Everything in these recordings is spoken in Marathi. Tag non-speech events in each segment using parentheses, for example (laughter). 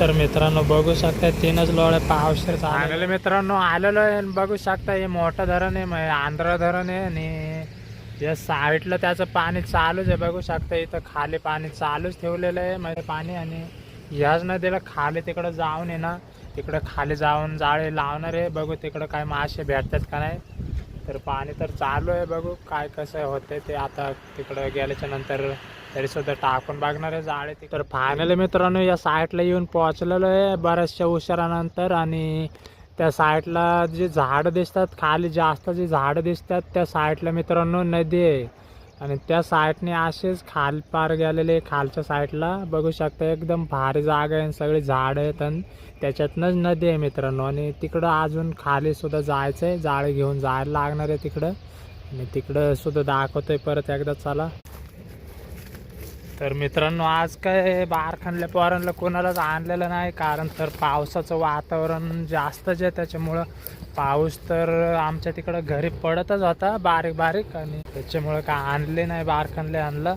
तर मित्रांनो बघू शकता तीनच लोळे पावशेर आलेले मित्रांनो आलेलो आहे आणि बघू शकता हे मोठं धरण आहे आंध्र धरण आहे आणि जे साईडला त्याचं पाणी चालूच आहे. बघू शकता इथं खाली पाणी चालूच ठेवलेलं आहे म्हणजे पाणी आणि ह्याच नदीला खाली तिकडं जाऊन आहे ना तिकडं खाली जाऊन जाळे लावणार आहे. बघू तिकडं काय मासे भेटतात का नाही. तर पाणी तर चालू आहे बघू काय कसं होतंय ते आता तिकडं गेल्याच्यानंतर तरी सुद्धा टाकून बघणार आहे जाळे ते. तर फायनली मित्रांनो या साईडला येऊन पोहोचलेलो आहे बऱ्याचशा उशिरानंतर आणि त्या साईडला जे झाडं दिसतात खाली जास्त जे झाडं दिसतात त्या साईडला मित्रांनो नदी आहे. आणि त्या साईडने असेच खाल पार गेलेले खालच्या साईडला बघू शकता एकदम भारी जागा आहे आणि सगळी झाडं आहेत आणि त्याच्यातनंच नदी आहे मित्रांनो. आणि तिकडं अजून खालीसुद्धा जायचं आहे जाळे घेऊन जायला लागणार आहे तिकडं. आणि तिकडं सुद्धा दाखवतोय परत एकदा चला. तर मित्रांनो आज काय बारखानल्या पोरांना कोणालाच आणलेलं नाही कारण तर पावसाचं वातावरण जास्तच आहे त्याच्यामुळं पाऊस तर आमच्या तिकडं घरी पडतच होता बारीक बारीक आणि त्याच्यामुळं काय आणले नाही बारखानले आणलं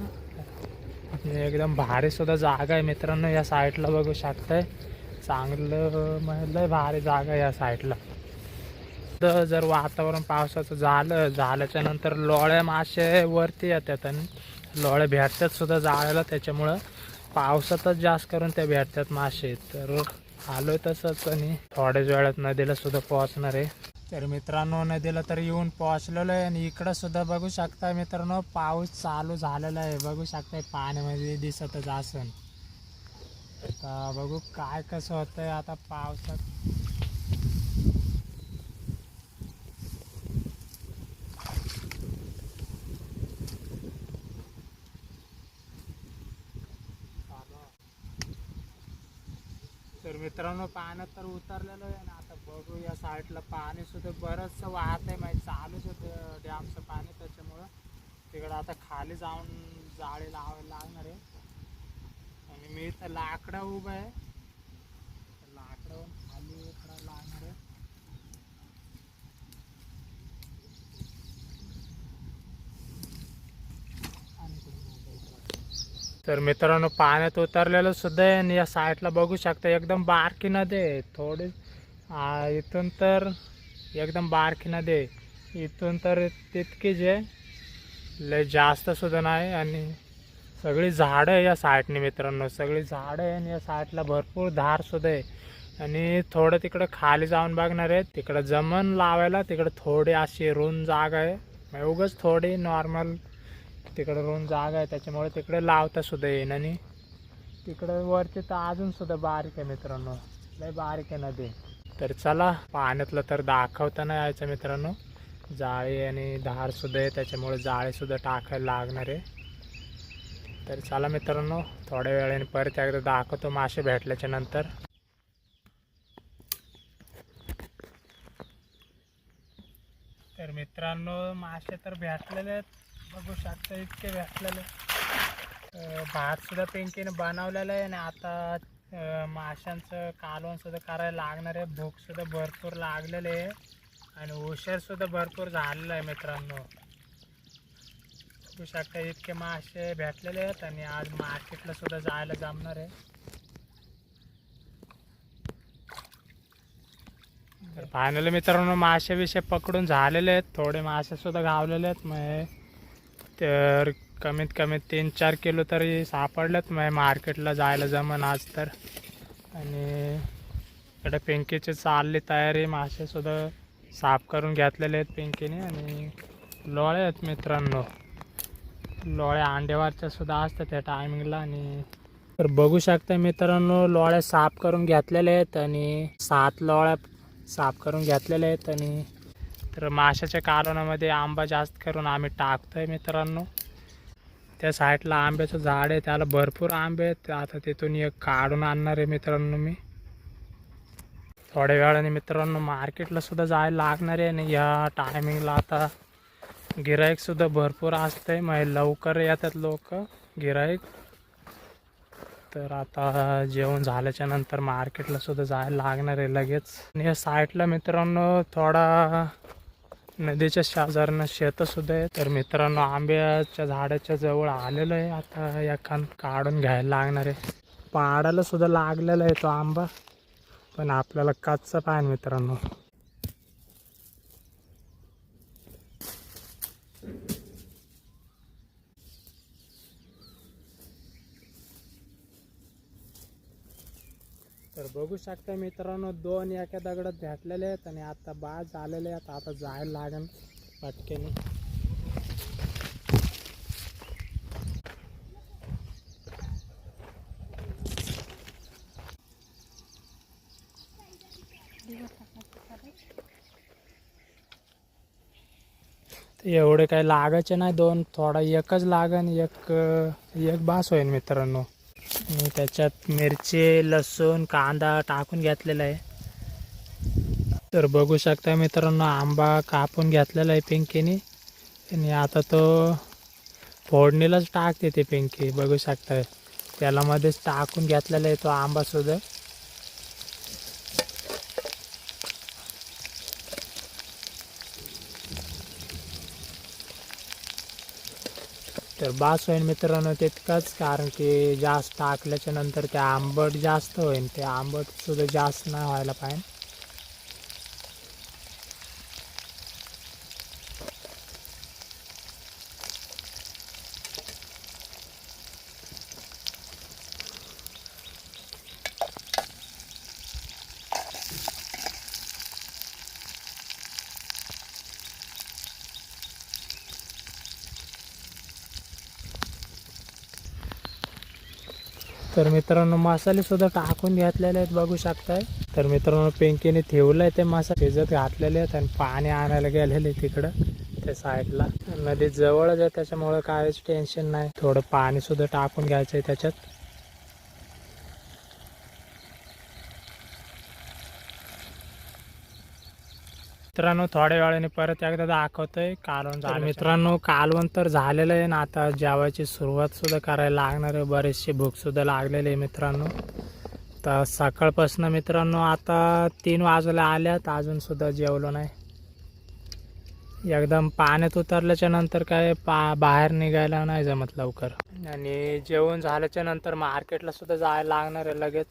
आणि एकदम भारी सुद्धा जागा आहे मित्रांनो या साईडला बघू शकताय. चांगलं म्हणजे भारी जागा आहे या साईडला. तर जर वातावरण पावसाचं झालं झाल्याच्यानंतर लोळ्या मासे वरती येतात आणि लोळे भेटतात सुद्धा जाळायला त्याच्यामुळं पावसातच जास्त करून त्या भेटतात मासे. तर आलो तसंच आणि थोड्याच वेळात नदीला सुद्धा पोहोचणार आहे. तर मित्रांनो नदीला तर येऊन पोहोचलेलो आहे आणि इकडं सुद्धा बघू शकता मित्रांनो पाऊस चालू झालेला आहे. बघू शकताय पाण्यामध्ये दिसतच असन. आता बघू काय कसं होतंय आता पावसात तर मित्रांनो पाण्यात तर उतरलेलं आहे ना. आता बघू या साईडला पाणी सुद्धा बरंचसं वाहत आहे. माहिती चालूच होतं डॅमचं पाणी त्याच्यामुळं. तिकडं आता खाली जाऊन जाळी लावायला लागणार आहे. आणि मी तर लाकडं उभं आहे. लाकडं खाली उतरायला लागणार आहे आणि कुठे मोठं इकडं. तर मित्रांनो पाण्यात उतरलेलं सुद्धा आहे आणि या साईडला बघू शकता एकदम बारकी नदी आहे. थोडी इथून तर एकदम बारकी नदी आहे. इथून तर तितकीच आहे लय जास्त सुद्धा नाही आणि सगळी झाडं आहे या साईडने मित्रांनो. सगळी झाडं आहे आणि या साईडला भरपूर धार सुद्धा आहे. आणि थोडं तिकडं खाली जाऊन बघणार आहे. तिकडं जमन लावायला तिकडं थोडी अशी रुन जागा आहे. उगच उगाच थोडी नॉर्मल तिकडं रोन जागा आहे त्याच्यामुळे तिकडे लावता सुद्धा येईन आणि तिकडं वरती तर अजून सुद्धा बारीक आहे मित्रांनो लय बारीक आहे नदी. तर चला पाण्यातलं तर दाखवता नाही यायचं मित्रांनो. जाळी आणि धार सुद्धा आहे त्याच्यामुळे जाळी सुद्धा टाकायला लागणार आहे. तर चला मित्रांनो थोड्या वेळाने परत एकदा दाखवतो मासे भेटल्याच्या नंतर. तर मित्रांनो मासे तर भेटलेले आहेत. बघू शकता इतके भेटलेले भातसुद्धा भात सुद्धा पिंकीने बनवलेलं आहे आणि आता माशांचं कालवण सुद्धा करायला लागणार आहे. भूक सुद्धा भरपूर लागलेले आहे आणि उशीर सुद्धा भरपूर झालेला आहे मित्रांनो. बघू शकता इतके मासे भेटलेले आहेत आणि आज मार्केटला सुद्धा जायला जमणार आहे. तर फायनली मित्रांनो मासे विषय पकडून झालेले आहेत. थोडे मासे सुद्धा गावलेले आहेत. मग तर कमीत कमी तीन चार किलो तरी सापडलेत मग मार्केटला जायला जमन आज तर. आणि इकडे पिंकीची चालली तयारी. मासेसुद्धा साफ करून घेतलेले आहेत पिंकीने. आणि लोळे आहेत मित्रांनो. लोळे अंडेवारच्या सुद्धा असतात त्या टायमिंगला आणि तर बघू शकता मित्रांनो लोळे साफ करून घेतलेले आहेत. आणि सात लोळ्या साफ करून घेतलेले आहेत. आणि तर माशाच्या कालवणामध्ये आंबा जास्त करून आम्ही टाकतो आहे मित्रांनो. त्या साईडला आंब्याचं झाड आहे त्याला भरपूर आंबे आहेत. आता तिथून एक काढून आणणार आहे मित्रांनो मी. थोड्या वेळाने मित्रांनो मार्केटला सुद्धा जायला लागणार आहे आणि या टायमिंगला आता गिराईकसुद्धा भरपूर असतं आहे मग लवकर येतात लोक गिराईक. तर आता जेवण झाल्याच्यानंतर मार्केटला सुद्धा जायला लागणार आहे लगेच. आणि या साईडला मित्रांनो थोडा नदीच्या शेजारनं शेतंसुद्धा आहे. तर मित्रांनो आंब्याच्या झाडाच्या जवळ आलेलो आहे. आता एखाद काढून घ्यायला लागणार आहे. पाडाला सुद्धा लागलेला आहे तो आंबा. पण आपल्याला कच्चा पाहिजे मित्रांनो. तर बघू शकता मित्रांनो दोन एका दगडात भेटलेले आहेत आणि आता बाद झालेले आहेत. आता जायला लागेल पटकेने. एवढे काही लागायचे नाही. दोन थोडा एकच लागन एक एक बास होईल मित्रांनो. आणि त्याच्यात मिरची लसूण कांदा टाकून घेतलेला आहे. तर बघू शकता मित्रांनो आंबा कापून घेतलेला आहे पिंकीने. आणि आता तो फोडणीलाच टाकते ते पिंकी बघू शकता त्याला मध्येच टाकून घेतलेला आहे तो आंबासुद्धा तर बास होईल मित्रांनो तितकंच कारण की जास्त टाकल्याच्या नंतर ते आंबट जास्त होईल ते आंबट सुद्धा जास्त नाही व्हायला पाहिजे. तर मित्रांनो मसाले सुद्धा टाकून घेतलेले आहेत बघू शकताय. तर मित्रांनो पिंकीने ठेवलंय ते मसाले भिजत घातलेले आहेत आणि पाणी आणायला गेलेले तिकडं त्या साईडला. नदी जवळच आहे त्याच्यामुळे काहीच टेन्शन नाही. थोडं पाणी सुद्धा टाकून घ्यायचंय त्याच्यात. मित्रांनो थोड्या वेळाने परत एकदा दाखवतोय. कालवण झालं मित्रांनो कालवण तर झालेलं आहे ना. आता जेवायची सुरुवात सुद्धा करायला लागणार आहे. बरेचसे भूक सुद्धा लागलेले आहे मित्रांनो. तर सकाळपासून मित्रांनो आता तीन वाजले आल्यात. अजून सुद्धा जेवलो नाही. एकदम पाण्यात उतरल्याच्या नंतर काय पा बाहेर निघायला नाही जमत लवकर. आणि जेवण झाल्याच्यानंतर मार्केटला सुद्धा जायला लागणार आहे लगेच.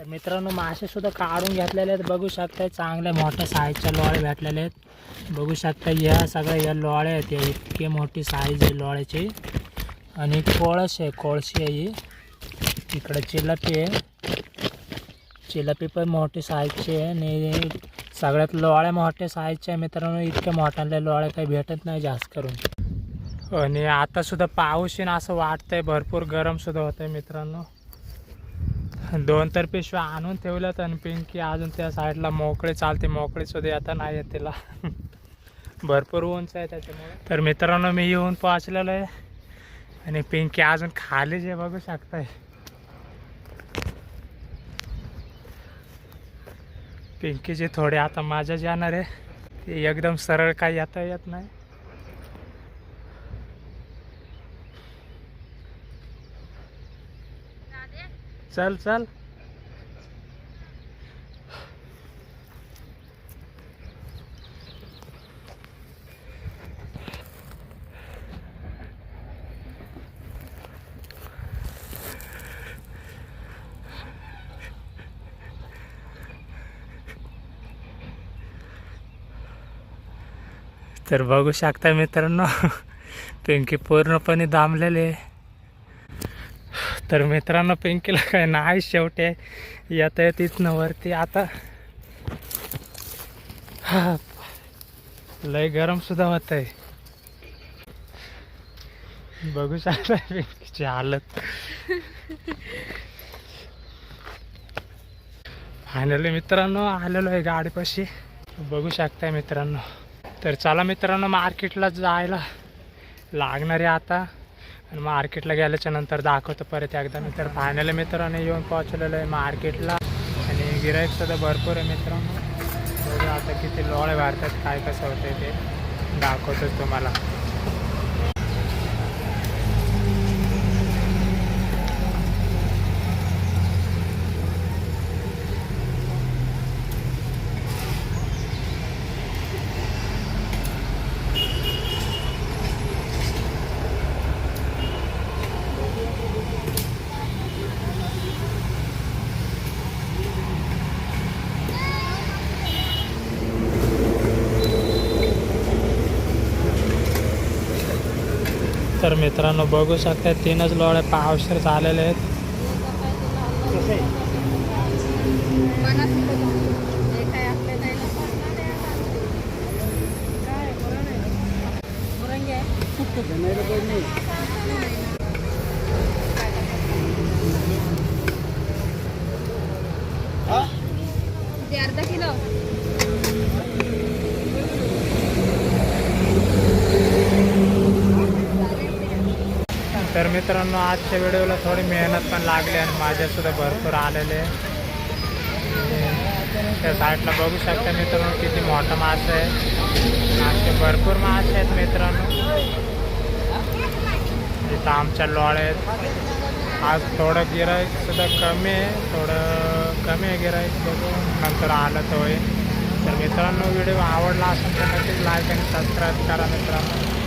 तर मित्रांनो मासेसुद्धा काढून घेतलेले आहेत. बघू शकताय चांगल्या मोठ्या साईजच्या लोळे भेटलेले आहेत. बघू शकता या सगळ्या या लोळे आहेत. या इतके मोठी साईज आहे लोळ्याची. आणि कोळस आहे कोळशी आहे ही. इकडं चिलापी आहे. चिलापी पण मोठी साईजची आहे. आणि सगळ्यात लोळ्या मोठ्या साईजच्या आहे. मित्रांनो इतक्या मोठ्याल्या लोळ्या काही भेटत नाही जास्त करून. आणि आतासुद्धा पाऊस येईन असं वाटतंय. भरपूर गरमसुद्धा होतं आहे मित्रांनो. (laughs) दोन तर पिशव्या आणून ठेवल्यात आणि पिंकी अजून त्या साईडला मोकळे चालते मोकळे सुद्धा आता नाही येत तिला. (laughs) भरपूर उंच आहे त्याच्यामुळे. तर मित्रांनो मी येऊन पोहोचलेलो आहे. आणि पिंकी अजून खाली जे बघू शकताय. पिंकीचे थोडे आता माझ्या जाणार आहे. ते एकदम सरळ काही येता येत नाही. चल चल. तर बघू शकता मित्रांनो पिंकी पूर्णपणे दामलेले आहे. तर मित्रांनो पिंकीला काय नाही शेवटी येता येत इथनं वरती. आता हा, लय गरम सुद्धा होत आहे बघू शकता पिंकीची हालत. फायनली मित्रांनो आलेलो आहे गाडीपाशी. बघू शकताय मित्रांनो. तर चला मित्रांनो मार्केटला जायला लागणार आहे आता. आणि मार्केटला गेल्याच्यानंतर दाखवतो परत एकदा. नंतर फायनली मित्रांनो येऊन पोहोचलेलो आहे मार्केटला. आणि गिराईक भरपूर आहे मित्रांनो. आता किती लोळे वाढतात काय कसं होतं ते. दाखवतोच तुम्हाला. तर मित्रांनो बघू शकता तीनच लोळे पावशेर झालेले आहेत. अर्धा किलो तर मित्रांनो आजच्या व्हिडिओला थोडी मेहनत पण लागली आणि माझ्यासुद्धा भरपूर आलेले. त्या साईडला बघू शकता मित्रांनो किती मोठा मासा आहे. असे भरपूर मासे आहेत मित्रांनो. इथं आमच्या लोळे आहेत. आज थोडं गिराईक सुद्धा कमी आहे. थोडं कमी आहे गिराईक बघू. नंतर आलं तर होईल. तर मित्रांनो व्हिडिओ आवडला असेल तर नक्कीच लाईक आणि सबस्क्राईब करा मित्रांनो.